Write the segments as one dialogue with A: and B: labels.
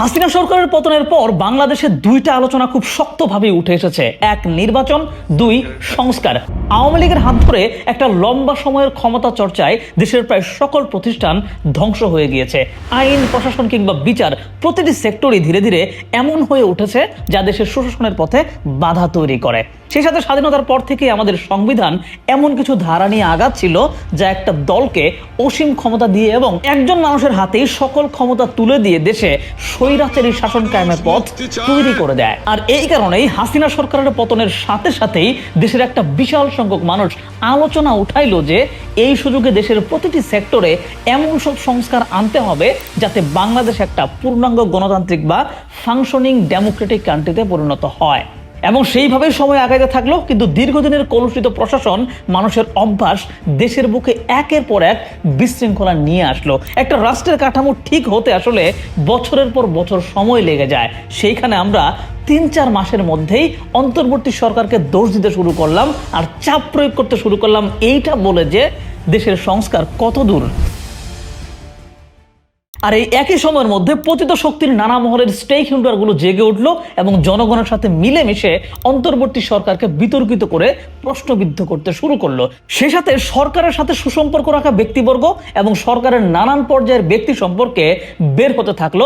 A: হাসিনা সরকারের পতনের পর বাংলাদেশে দুইটা আলোচনা খুব শক্তভাবে উঠে এসেছে। এক নির্বাচন, দুই সংস্কার। আওয়ামী লীগের হাত ধরে একটা লম্বা সময়ের ক্ষমতা চর্চায় দেশের প্রায় সকল প্রতিষ্ঠান ধ্বংস হয়ে গিয়েছে। আইন, প্রশাসন কিংবা বিচার প্রতিটি সেক্টরই ধীরে ধীরে এমন হয়ে উঠেছে যা দেশের সুশাসনের পথে বাধা তৈরি করে। সেই সাথে স্বাধীনতার পর থেকে আমাদের সংবিধান এমন কিছু ধারা নিয়ে আগাচ্ছিল যা একটা দলকে অসীম ক্ষমতা দিয়ে এবং একজন মানুষের হাতেই সকল ক্ষমতা তুলে দিয়ে দেশে স্বৈরাচারী শাসন কায়েমের পথ তৈরি করে দেয়। আর এই কারণেই হাসিনা সরকারের পতনের সাথে সাথেই দেশের একটা বিশাল সংখ্যক মানুষ আলোচনা উঠাইলো যে এই সুযোগে দেশের প্রতিটি সেক্টরে এমন সব সংস্কার আনতে হবে যাতে বাংলাদেশ একটা পূর্ণাঙ্গ গণতান্ত্রিক বা ফাংশনিং ডেমোক্রেটিক কান্ট্রিতে পরিণত হয়। এবং সেইভাবে সময় আগাইতে থাকল কিন্তু দীর্ঘদিনের কলুষিত প্রশাসন মানুষের অভ্যাস দেশের বুকে একের পর এক বিশৃঙ্খলা নিয়ে আসলো। একটা রাষ্ট্রের কাঠামো ঠিক হতে আসলে বছরের পর বছর সময় লেগে যায়। সেইখানে আমরা তিন চার মাসের মধ্যেই অন্তর্বর্তী সরকারকে দোষ দিতে শুরু করলাম আর চাপ প্রয়োগ করতে শুরু করলাম। এইটা বলে যে দেশের সংস্কার কত দূর? আর এই একই সময়ের মধ্যে পতিত শক্তির নানা মহলের স্টেক হোল্ডারগুলো জেগে উঠল এবং জনগণের সাথে মিলেমিশে অন্তর্বর্তী সরকারকে বিতর্কিত করে প্রশ্নবিদ্ধ করতে শুরু করল। সে সাথে সরকারের সাথে সুসম্পর্ক রাখা ব্যক্তিবর্গ এবং সরকারের নানান পর্যায়ের ব্যক্তি সম্পর্কে বের হতে থাকল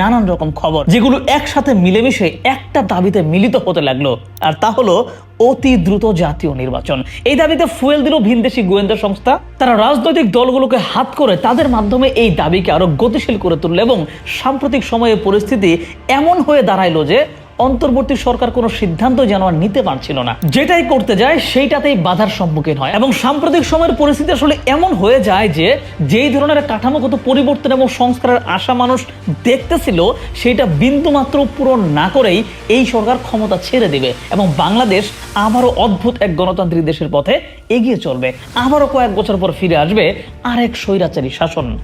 A: নানান রকম খবর, যেগুলো একসাথে মিলেমিশে একটা দাবিতে মিলিত হতে লাগল। আর তা হলো অতি দ্রুত জাতীয় নির্বাচন। এই দাবিতে ফুয়েল দিল ভিনদেশি গোয়েন্দা সংস্থা। তারা রাজনৈতিক দলগুলোকে হাত করে তাদের মাধ্যমে এই দাবিকে আরও গতিশীল করে তুলল এবং সাম্প্রতিক সময়ে পরিস্থিতি এমন হয়ে দাঁড়াইলো যে অন্তর্বর্তী সরকার কোনো সিদ্ধান্ত যেন আর নিতে পারছিল না। যেটাই করতে যায়, সেইটাতেই বাধার সম্মুখীন হয়। এবং সাম্প্রতিক সময়ের পরিস্থিতি আসলে এমন হয়ে যায় যে, যেই ধরনের কাঠামোগত পরিবর্তন এবং সংস্কারের আশা মানুষ দেখতেছিল সেটা বিন্দুমাত্র পূরণ না করেই এই সরকার ক্ষমতা ছেড়ে দেবে। এবং বাংলাদেশ আবারও অদ্ভুত এক গণতান্ত্রিক দেশের পথে এগিয়ে চলবে। আবারও কয়েক বছর পর ফিরে আসবে আরেক স্বৈরাচারী শাসন।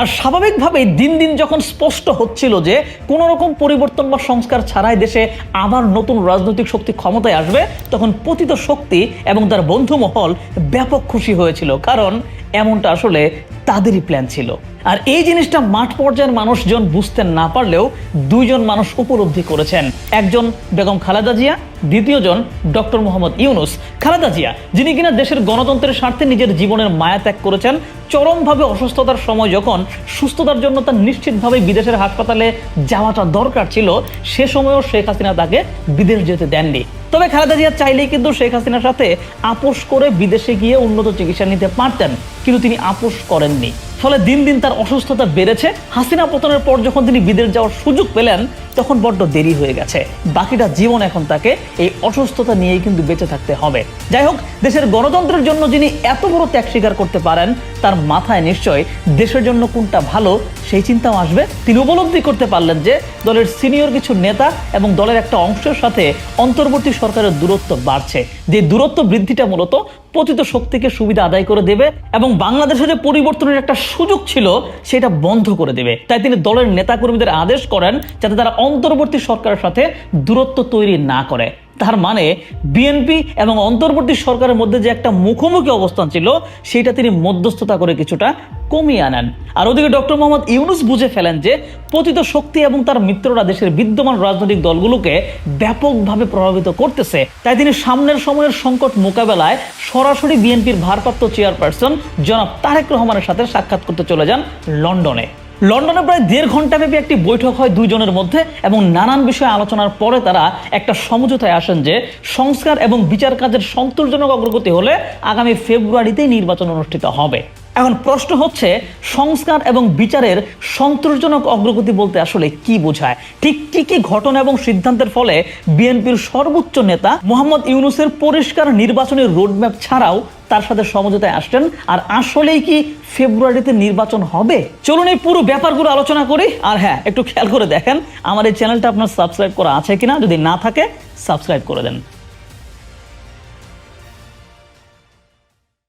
A: আর স্বাভাবিকভাবেই দিন দিন যখন স্পষ্ট হচ্ছিল যে কোনো রকম পরিবর্তন বা সংস্কার ছাড়াই দেশে আবার নতুন রাজনৈতিক শক্তি ক্ষমতায় আসবে, তখন পতিত শক্তি এবং তার বন্ধু মহল ব্যাপক খুশি হয়েছিল। কারণ এমনটা আসলে তাদেরই প্ল্যান ছিল। আর এই জিনিসটা মাঠ পর্যায়ের মানুষজন বুঝতে না পারলেও দুইজন মানুষ উপলব্ধি করেছেন। একজন বেগম খালেদা জিয়া, দ্বিতীয়জন ডক্টর মোহাম্মদ ইউনুস। খালেদা জিয়া, যিনি কিনা দেশের গণতন্ত্রের স্বার্থে নিজের জীবনের মায়া ত্যাগ করেছেন, চরমভাবে অসুস্থতার সময় যখন সুস্থতার জন্য তার নিশ্চিতভাবে বিদেশের হাসপাতালে যাওয়াটা দরকার ছিল, সে সময়ও শেখ হাসিনা তাকে বিদেশ যেতে দেননি। তবে খালেদা জিয়া চাইলেই কিন্তু শেখ হাসিনার সাথে আপোষ করে বিদেশে গিয়ে উন্নত চিকিৎসা নিতে পারতেন, কিন্তু তিনি আপোষ করেননি। ফলে দিন দিন তার অসুস্থতা বেড়েছে। হাসিনা পতনের পর যখন তিনি বিদেশ যাওয়ার সুযোগ পেলেন, তখন বড্ড দেরি হয়ে গেছে। বাকিটা জীবন এখন তাকে এই অসুস্থতা নিয়েই কিন্তু বেঁচে থাকতে হবে। যাই হোক, দেশের গণতন্ত্রের জন্য যিনি এত বড় ত্যাগ স্বীকার করতে পারেন, তার মাথায় নিশ্চয় দেশের জন্য কোনটা ভালো সেই চিন্তাও আসবে। তিনি উপলব্ধি করতে পারলেন যে দলের সিনিয়র কিছু নেতা এবং দলের একটা অংশের সাথে অন্তর্বর্তী সরকারের দূরত্ব বাড়ছে। যে দূরত্ব বৃদ্ধিটা মূলত পতিত শক্তিকে সুবিধা আদায় করে দেবে এবং বাংলাদেশে যে পরিবর্তনের একটা সুযোগ ছিল, সেটা বন্ধ করে দেবে। তাই তিনি দলের নেতাকর্মীদের আদেশ করেন যাতে তারা অন্তর্বর্তী সরকারের সাথে দূরত্ব তৈরি না করে। তার মানে বিএনপি এবং অন্তর্বর্তী সরকারের মধ্যে যে একটা মুখোমুখি অবস্থান ছিল, সেটা তিনি মধ্যস্থতা করে কিছুটা কমিয়ে আনেন। আর ওদিকে ডক্টর মোহাম্মদ ইউনুস বুঝে ফেলেন যে, পতিত শক্তি এবং তার মিত্ররা দেশের বিদ্যমান রাজনৈতিক দলগুলোকে ব্যাপকভাবে প্রভাবিত করতেছে। তাই তিনি সামনের সময়ের সংকট মোকাবেলায় সরাসরি বিএনপির ভারপ্রাপ্ত চেয়ারপারসন জনাব তারেক রহমানের সাথে সাক্ষাৎ করতে চলে যান লন্ডনে। লন্ডনে প্রায় দেড় ঘন্টাব্যাপী একটি বৈঠক হয় দুইজনের মধ্যে এবং নানান বিষয়ে আলোচনার পরে তারা একটা সমঝোতায় আসেন যে সংস্কার এবং বিচার কাজের সন্তোষজনক অগ্রগতি হলে আগামী ফেব্রুয়ারিতেই নির্বাচন অনুষ্ঠিত হবে। এখন প্রশ্ন হচ্ছে, সংস্কার এবং বিচারের সন্তোষজনক অগ্রগতি বলতে আসলে কি বোঝায়? ঠিক কি কি ঘটনা এবং সিদ্ধান্তের ফলে বিএনপির সর্বোচ্চ নেতা মোহাম্মদ ইউনুসের পরিষ্কার নির্বাচনী রোডম্যাপ ছাড়াও তার সাথে সমঝোতায় আসছেন? আর আসলেই কি ফেব্রুয়ারিতে নির্বাচন হবে? চলুন এই পুরো ব্যাপারগুলো আলোচনা করি। আর হ্যাঁ একটু খেয়াল করে দেখেন, আমার এই চ্যানেলটা আপনার সাবস্ক্রাইব করা আছে কিনা? যদি না থাকে সাবস্ক্রাইব করে দেন।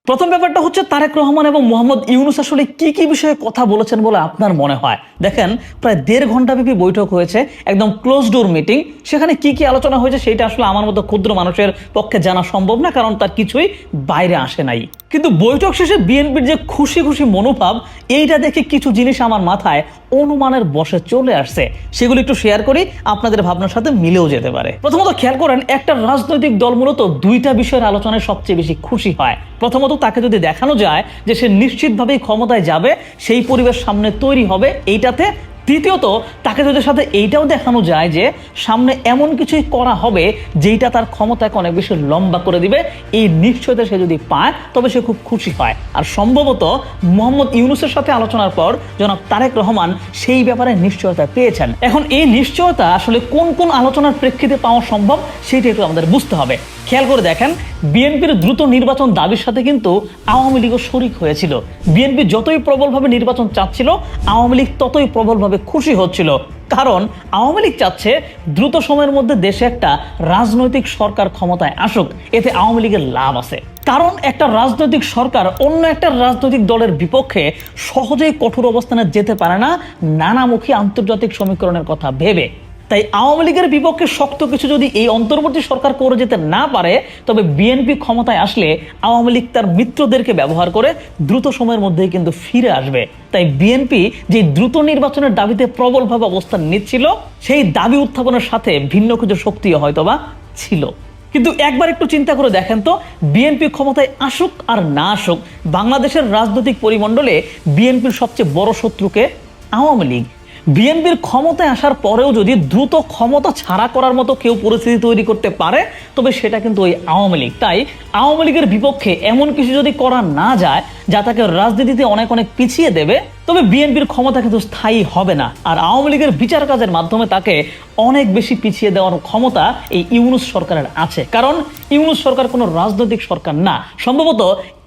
A: প্রথম ব্যাপারটা হচ্ছে তারেক রহমান এবং মোহাম্মদ ইউনুস আসলে কি কি বিষয়ে কথা বলেছেন বলে আপনার মনে হয়? দেখেন, প্রায় দেড় ঘন্টাব্যাপী বৈঠক হয়েছে, একদম ক্লোজ ডোর মিটিং সেখানে কি কি আলোচনা হয়েছে সেটা আসলে আমার মতো ক্ষুদ্র মানুষের পক্ষে জানা সম্ভব না, কারণ তার কিছুই বাইরে আসে নাই। কিন্তু বৈঠক শেষে বিএনপির যে খুশি খুশি মনোভাব, এইটা দেখে কিছু জিনিস আমার মাথায় অনুমানের বসে চলে আসছে। সেগুলো একটু শেয়ার করি, আপনাদের ভাবনার সাথে মিলেও যেতে পারে। প্রথমত খেয়াল করেন, একটা রাজনৈতিক দল মূলত দুইটা বিষয়ের আলোচনায় সবচেয়ে বেশি খুশি হয়। প্রথমত তাকে যদি দেখানো যায় যে সে নিশ্চিতভাবেই ক্ষমতায় যাবে, সেই পরিবেশ সামনে তৈরি হবে, এইটাতে দ্বিতীয়ত, তাকে যদি সাথে এইটাও দেখানো যায় যে সামনে এমন কিছুই করা হবে যেইটা তার ক্ষমতাকে অনেক বেশি লম্বা করে দিবে, এই নিশ্চয়তা সে যদি পায়, তবে সে খুব খুশি হয়। আর সম্ভবত মোহাম্মদ ইউনুসের সাথে আলোচনার পর জনাব তারেক রহমান সেই ব্যাপারে নিশ্চয়তা পেয়েছেন। এখন এই নিশ্চয়তা আসলে কোন কোন আলোচনার প্রেক্ষিতে পাওয়া সম্ভব, সেটা একটু আমাদের বুঝতে হবে। খেয়াল করে দেখেন বিএনপির দ্রুত নির্বাচন দাবির সাথে কিন্তু আওয়ামী লীগও শরিক হয়েছিল। বিএনপি যতই প্রবলভাবে নির্বাচন চাচ্ছিল, আওয়ামী লীগ ততই প্রবলভাবে খুশি হচ্ছিল। কারণ আওয়ামী লীগ চাচ্ছে দ্রুত সময়ের মধ্যে দেশে একটা রাজনৈতিক সরকার ক্ষমতায় আসুক। এতে আওয়ামী লীগের লাভ আছে। কারণ একটা রাজনৈতিক সরকার অন্য একটা রাজনৈতিক দলের বিপক্ষে সহজেই কঠোর অবস্থানে যেতে পারে না। নানামুখী আন্তর্জাতিক সমীকরণের কথা ভেবে। তাই আওয়ামী লীগের বিপক্ষে শক্ত কিছু যদি এই অন্তর্বর্তী সরকার করে যেতে না পারে, তবে বিএনপি ক্ষমতায় আসলে আওয়ামী লীগ তার মিত্রদেরকে ব্যবহার করে দ্রুত সময়ের মধ্যেই কিন্তু ফিরে আসবে। তাই বিএনপি যে দ্রুত নির্বাচনের দাবিতে প্রবলভাবে অবস্থান নিচ্ছিল, সেই দাবি উত্থাপনের সাথে ভিন্ন কিছু শক্তিও হয়তোবা ছিল। কিন্তু একবার একটু চিন্তা করে দেখেন তো, বিএনপি ক্ষমতায় আসুক আর না আসুক, বাংলাদেশের রাজনৈতিক পরিমণ্ডলে বিএনপির সবচেয়ে বড় শত্রুকে আওয়ামী লীগ বিএনপির ক্ষমতায় আসার পরেও যদি দ্রুত ক্ষমতা ছাড়া করার মতো কেউ পরিস্থিতি তৈরি করতে পারে, তবে সেটা কিন্তু ওই আওয়ামী লীগ। তাই আওয়ামী লীগের বিপক্ষে এমন কিছু যদি করা না যায়, যা তাকে রাজনীতিতে অনেক অনেক পিছিয়ে দেবে তবে বিএনপির ক্ষমতা কিন্তু স্থায়ী হবে না। আর আওয়ামী লীগের বিচার কাজের মাধ্যমে তাকে অনেক বেশি পিছিয়ে দেওয়ার ক্ষমতা এই ইউনুস সরকারের আছে। কারণ ইউনুস সরকার কোনো রাজনৈতিক সরকার না। সম্ভবত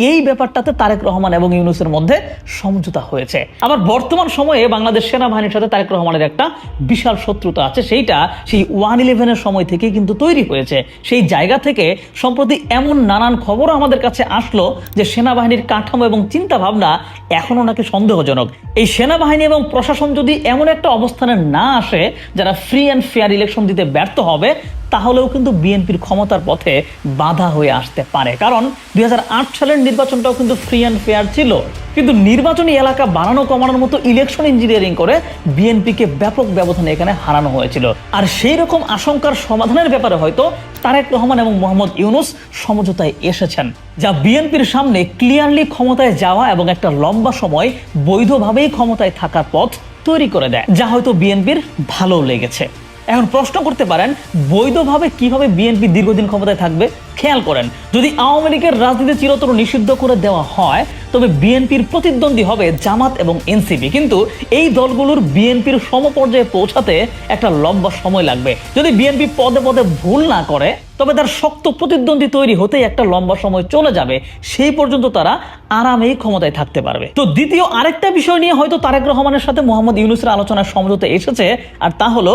A: এই ব্যাপারটাতে তারেক রহমান এবং ইউনুসের মধ্যে সমঝোতা হয়েছে। আবার বর্তমান সময়ে বাংলাদেশ সেনাবাহিনীর সাথে তারেক রহমানের একটা বিশাল শত্রুতা আছে। সেইটা সেই ওয়ান ইলেভেনের সময় থেকে কিন্তু তৈরি হয়েছে। সেই জায়গা থেকে সম্প্রতি এমন নানান খবরও আমাদের কাছে আসলো যে সেনাবাহিনীর কাঠামো এবং চিন্তা ভাবনা এখনও নাকি সন্দেহজনক। এই সেনাবাহিনী এবং প্রশাসন যদি এমন একটা অবস্থানে না আসে, যারা ফ্রি অ্যান্ড ফেয়ার ইলেকশন দিতে ব্যর্থ হবে, তাহলেও কিন্তু বিএনপির ক্ষমতার পথে বাধা হয়ে আসতে পারে। কারণ দুই হাজার আট সালের নির্বাচনটাও কিন্তু ফ্রি অ্যান্ড ফেয়ার ছিল। কিন্তু নির্বাচনী এলাকা বাড়ানো কমানোর মতো ইলেকশন ইঞ্জিনিয়ারিং করে বিএনপিকে ব্যাপক ব্যবধানে এখানে হারানো হয়েছিল। আর সেই রকম আশঙ্কার সমাধানের ব্যাপারে হয়তো তারেক রহমান এবং মোহাম্মদ ইউনুস সমঝোতায় এসেছেন, যা বিএনপির সামনে ক্লিয়ারলি ক্ষমতায় যাওয়া এবং একটা লম্বা সময় বৈধভাবেই ক্ষমতায় থাকার পথ তৈরি করে দেয়, যা হয়তো বিএনপির ভালো লেগেছে। এখন প্রশ্ন করতে পারেন, বৈধভাবে কীভাবে বিএনপি দীর্ঘদিন ক্ষমতায় থাকবে? খেয়াল করেন, যদি আওয়ামী লীগের রাজনীতি চিরতর নিষিদ্ধ করে দেওয়া হয় তবে বিএনপির প্রতিদ্বন্দ্বী হবে জামাত এবং এনসিপি। কিন্তু এই দলগুলোর বিএনপির সমপর্যায়ে পৌঁছাতে একটা লম্বা সময় লাগবে। যদি বিএনপি পদে পদে ভুল না করে তবে তার শক্ত প্রতিদ্বন্দ্বী তৈরি হতেই একটা লম্বা সময় চলে যাবে, সেই পর্যন্ত তারা আরামেই ক্ষমতায় থাকতে পারবে। তো দ্বিতীয় আরেকটা বিষয় নিয়ে হয়তো তারেক রহমানের সাথে মোহাম্মদ ইউনুসের আলোচনার সমঝোতা এসেছে, আর তা হলো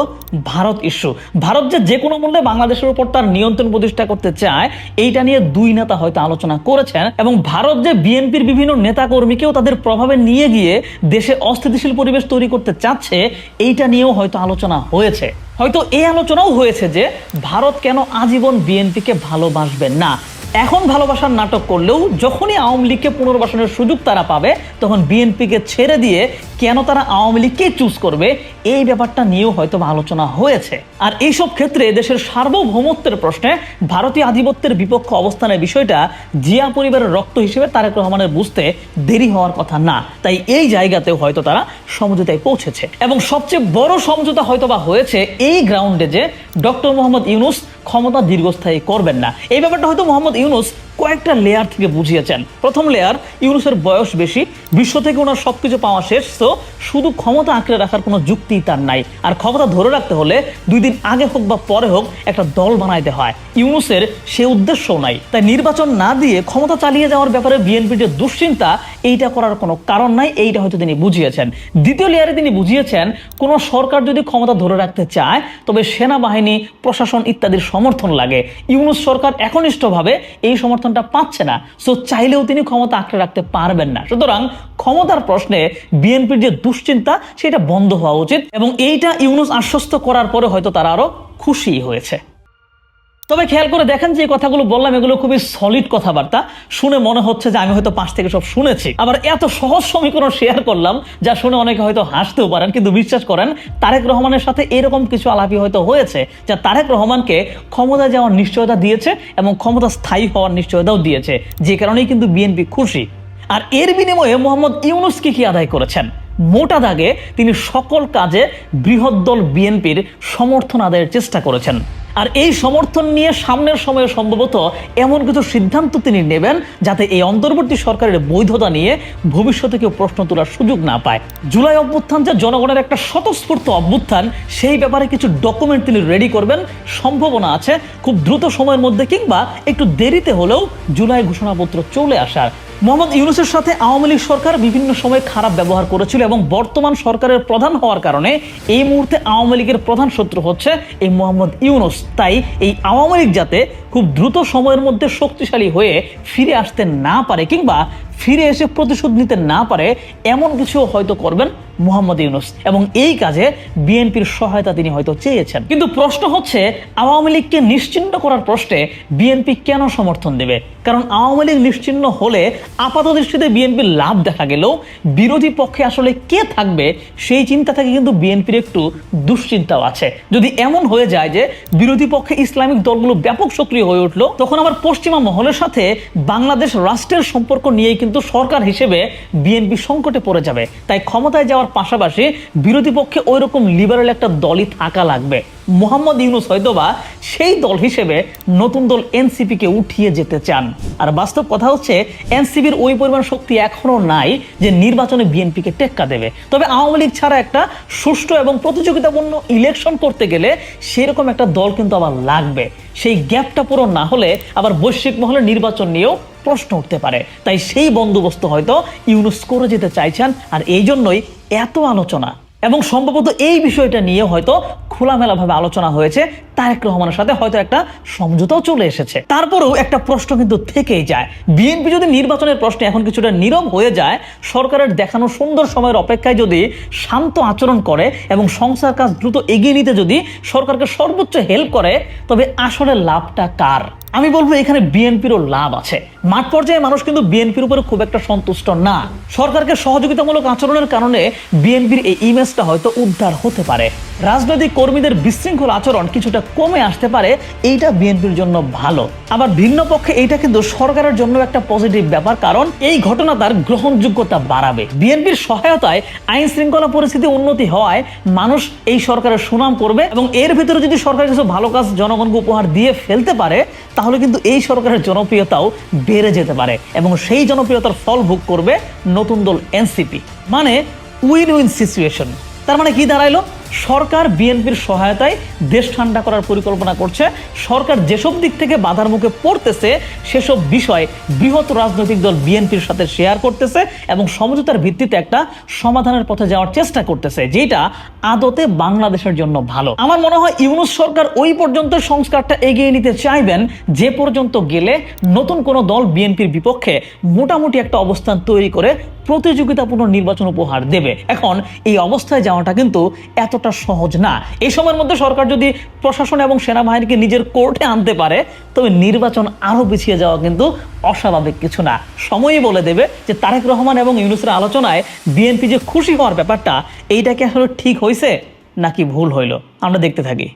A: ভারত ইস্যু ভারত যে যে কোনো মূল্যে বাংলাদেশের উপর তার নিয়ন্ত্রণ প্রতিষ্ঠা করতে চায়, এইটা নিয়ে দুই নেতা হয়তো আলোচনা করেছেন, এবং ভারত যে বিএনপির বিভিন্ন নেতা কর্মীকেও তাদের প্রভাবে নিয়ে গিয়ে দেশে অস্থিতিশীল পরিবেশ তৈরি করতে চাচ্ছে, এইটা নিয়েও হয়তো আলোচনা হয়েছে। হয়তো এই আলোচনাও হয়েছে যে ভারত কেন আজীবন বিএনপিকে ভালোবাসবেন না? এখন ভালোবাসার নাটক করলেও যখনই আওয়ামী লীগকে পুনর্বাসনের সুযোগ তারা পাবে, তখন বিএনপিকে ছেড়ে দিয়ে কেন তারা আওয়ামী লীগকে চুজ করবে, এই ব্যাপারটা নিয়েও হয়তো আলোচনা হয়েছে। আর এইসব ক্ষেত্রে দেশের সার্বভৌমত্বের প্রশ্নে ভারতীয় আধিপত্যের বিপক্ষ অবস্থানের বিষয়টা জিয়া পরিবারের রক্ত হিসেবে তারেক রহমানের বুঝতে দেরি হওয়ার কথা না। তাই এই জায়গাতেও হয়তো তারা সমঝোতায় পৌঁছেছে। এবং সবচেয়ে বড় সমঝোতা হয়তো বা হয়েছে এই গ্রাউন্ডে যে ডক্টর মোহাম্মদ ইউনুস ক্ষমতা দীর্ঘস্থায়ী করবেন না। এই ব্যাপারটা হয়তো মোহাম্মদ ইউনুস কয়েকটা লেয়ার থেকে বুঝিয়েছেন। প্রথম লেয়ার ইউনুসের বয়স বেশি, বিশ্ব থেকে ওনার সবকিছু পাওয়া শেষ, তো শুধু ক্ষমতা আঁকড়ে রাখার কোনো যুক্তি তার নাই। আর ক্ষমতা ধরে রাখতে হলে দুই দিন আগে হোক বা পরে হোক একটা দল বানাইতে হয়। ইউনুসের সে উদ্দেশ্যও নাই। তাই নির্বাচন না দিয়ে ক্ষমতা চালিয়ে যাওয়ার ব্যাপারে বিএনপির যে দুশ্চিন্তা, এইটা করার কোনো কারণ নাই, এইটা হয়তো তিনি বুঝিয়েছেন। দ্বিতীয় লেয়ারে তিনি বুঝিয়েছেন, কোনো সরকার যদি ক্ষমতা ধরে রাখতে চায়, তবে সেনাবাহিনী, প্রশাসন ইত্যাদির সমর্থন লাগে। ইউনুস সরকার একনিষ্ঠভাবে এই সমর্থনটা পাচ্ছে না। সো চাইলেও তিনি ক্ষমতা আঁকড়ে রাখতে পারবেন না। সুতরাং ক্ষমতার প্রশ্নে বিএনপির যে দুশ্চিন্তা, সেটা বন্ধ হওয়া উচিত এবং এইটা ইউনুস আশ্বস্ত করার পরে হয়তো তারা আরও খুশি হয়েছে। তবে খেয়াল করে দেখেন যে কথাগুলো বললাম, এগুলো খুবই সলিড কথাবার্তা। শুনে মনে হচ্ছে যে আমি হয়তো পাশ থেকে সব শুনেছি। আবার এত সহজ সমীকরণ শেয়ার করলাম, যা শুনে অনেকে হয়তো হাসতেও পারেন, কিন্তু বিশ্বাস করেন, তারেক রহমানের সাথে এরকম কিছু আলাপি হয়তো হয়েছে, যা তারেক রহমানকে ক্ষমতা যাওয়ার নিশ্চয়তা দিয়েছে এবং ক্ষমতা স্থায়ী হওয়ার নিশ্চয়তাও দিয়েছে। যে কারণেই কিন্তু বিএনপি খুশি। আর এর বিনিময়ে মোহাম্মদ ইউনুস কি কি আদায় করেছেন? মোটা দাগে তিনি সকল কাজে বৃহৎ দল বিএনপির সমর্থন আদায়ের চেষ্টা করেছেন। আর এই সমর্থন নিয়ে সামনের সময়ে সম্ভবত এমন কিছু সিদ্ধান্ত তিনি নেবেন যাতে এই অন্তর্বর্তী সরকারের বৈধতা নিয়ে ভবিষ্যতে কেউ প্রশ্ন তোলার সুযোগ না পায়। জুলাই অভ্যুত্থান যে জনগণের একটা স্বতঃস্ফূর্ত অভ্যুত্থান, সেই ব্যাপারে কিছু ডকুমেন্ট তিনি রেডি করবেন। সম্ভাবনা আছে খুব দ্রুত সময়ের মধ্যে কিংবা একটু দেরিতে হলেও জুলাই ঘোষণাপত্র চলে আসার মোহাম্মদ ইউনুসের সাথে আওয়ামী লীগ সরকার বিভিন্ন সময় খারাপ ব্যবহার করেছিল এবং বর্তমান সরকারের প্রধান হওয়ার কারণে এই মুহূর্তে আওয়ামী লীগের প্রধান শত্রু হচ্ছে এই মোহাম্মদ ইউনুস। তাই এই আওয়ামী লীগ যাতে খুব দ্রুত সময়ের মধ্যে শক্তিশালী হয়ে ফিরে আসতে না পারে কিংবা ফিরে এসে প্রতিশোধ নিতে না পারে, এমন কিছু হয়তো করবেন মোহাম্মদ ইউনুস। এবং এই কাজে বিএনপির সহায়তা তিনি হয়তো চেয়েছেন। কিন্তু প্রশ্ন হচ্ছে, আওয়ামী লীগকে নিশ্চিন্ন করার প্রশ্নে বিএনপি কেন সমর্থন দেবে? কারণ আওয়ামী লীগ নিশ্চিন্ন হলে আপাত দৃষ্টিতে বিএনপির লাভ দেখা গেলেও বিরোধী পক্ষে আসলে কে থাকবে সেই চিন্তা থেকে কিন্তু বিএনপির একটু দুশ্চিন্তাও আছে। যদি এমন হয়ে যায় যে বিরোধী পক্ষে ইসলামিক দলগুলো ব্যাপক সক্রিয় হয়ে উঠল, তখন আবার পশ্চিমা মহলের সাথে বাংলাদেশ রাষ্ট্রের সম্পর্ক নিয়েই সরকার হিসেবে বিএনপি সংকটে পড়ে যাবে। তাই ক্ষমতায় যাওয়ার পাশাপাশি বিরোধী পক্ষে ওই রকম লিবারেল একটা দলই থাকা লাগবে। মোহাম্মদ ইউনুস হয়তোবা সেই দল হিসেবে নতুন দল এনসিপিকে উঠিয়ে যেতে চান। আর বাস্তব কথা হচ্ছে, এনসিপির ওই পরিমাণ শক্তি এখনও নাই যে নির্বাচনে বিএনপিকে টেক্কা দেবে। তবে আওয়ামী লীগ ছাড়া একটা সুষ্ঠু এবং প্রতিযোগিতাপূর্ণ ইলেকশন করতে গেলে সেরকম একটা দল কিন্তু আবার লাগবে। সেই গ্যাপটা পূরণ না হলে আবার বৈশ্বিক মহলে নির্বাচন নিয়েও প্রশ্ন উঠতে পারে। তাই সেই বন্দোবস্ত হয়তো ইউনুস করে যেতে চাইছেন, আর এই জন্যই এত আলোচনা। এবং সম্ভবত এই বিষয়টা নিয়ে হয়তো খোলামেলাভাবে আলোচনা হয়েছে। তারেক রহমানের সাথে হয়তো একটা সমঝোতাও চলে এসেছে। তারপরেও একটা প্রশ্ন কিন্তু থেকেই যায়। বিএনপি যদি নির্বাচনের প্রশ্নে এখন কিছুটা নীরব হয়ে যায়, সরকারের দেখানো সুন্দর সময়ের অপেক্ষায় যদি শান্ত আচরণ করে এবং সংসার কাজ দ্রুত এগিয়ে নিতে যদি সরকারকে সর্বোচ্চ হেল্প করে, তবে আসলে লাভটা কার? আমি বলব এখানে বিএনপিরও লাভ আছে। মাঠ পর্যায়ে মানুষ কিন্তু বিএনপির উপরে খুব একটা সন্তুষ্ট না। সরকারকে সহযোগিতামূলক আচরণের কারণে বিএনপির এই ইমেজটা হয়তো উদ্ধার হতে পারে। রাজনৈতিক কর্মীদের বিশৃঙ্খল আচরণ কিছুটা কমে আসতে পারে, এইটা বিএনপির জন্য ভালো। আবার ভিন্ন পক্ষে এইটা কিন্তু সরকারের জন্য একটা পজিটিভ ব্যাপার, কারণ এই ঘটনা তার গ্রহণযোগ্যতা বাড়াবে। বিএনপির সহায়তায় আইন শৃঙ্খলা পরিস্থিতি উন্নতি হওয়ায় মানুষ এই সরকারের সুনাম করবে এবং এর ভিতরে যদি সরকার কিছু ভালো কাজ জনগণকে উপহার দিয়ে ফেলতে পারে, তাহলে কিন্তু এই সরকারের জনপ্রিয়তাও বেড়ে যেতে পারে এবং সেই জনপ্রিয়তার ফল ভোগ করবে নতুন দল এনসিপি। মানে উইন উইন সিচুয়েশন তার মানে কি দাঁড়াইলো? সরকার বিএনপির সহায়তায় দেশ ঠান্ডা করার পরিকল্পনা করছে। সরকার যেসব দিক থেকে বাধার মুখে পড়তেছে, সেসব বিষয় বৃহৎ রাজনৈতিক দল বিএনপির সাথে শেয়ার করতেছে এবং সমঝোতার ভিত্তিতে একটা সমাধানের পথে যাওয়ার চেষ্টা করতেছে, যেটা আদতে বাংলাদেশের জন্য ভালো। আমার মনে হয় ইউনুস সরকার ওই পর্যন্ত সংস্কারটা এগিয়ে নিতে চাইবেন, যে পর্যন্ত গেলে নতুন কোনো দল বিএনপির বিপক্ষে মোটামুটি একটা অবস্থান তৈরি করে প্রতিযোগিতাপূর্ণ নির্বাচন উপহার দেবে। এখন এই অবস্থায় যাওয়াটা কিন্তু এতটা সহজ না। এই সময়ের মধ্যে সরকার যদি প্রশাসন এবং সেনাবাহিনীকে নিজের কোর্টে আনতে পারে, তবে নির্বাচন আরও পিছিয়ে যাওয়া কিন্তু অস্বাভাবিক কিছু না। সময়ই বলে দেবে যে তারেক রহমান এবং ইউনুসের আলোচনায় বিএনপি যে খুশি হওয়ার ব্যাপারটা এইটাকে আসলে ঠিক হয়েছে নাকি ভুল হইল? আমরা দেখতে থাকি।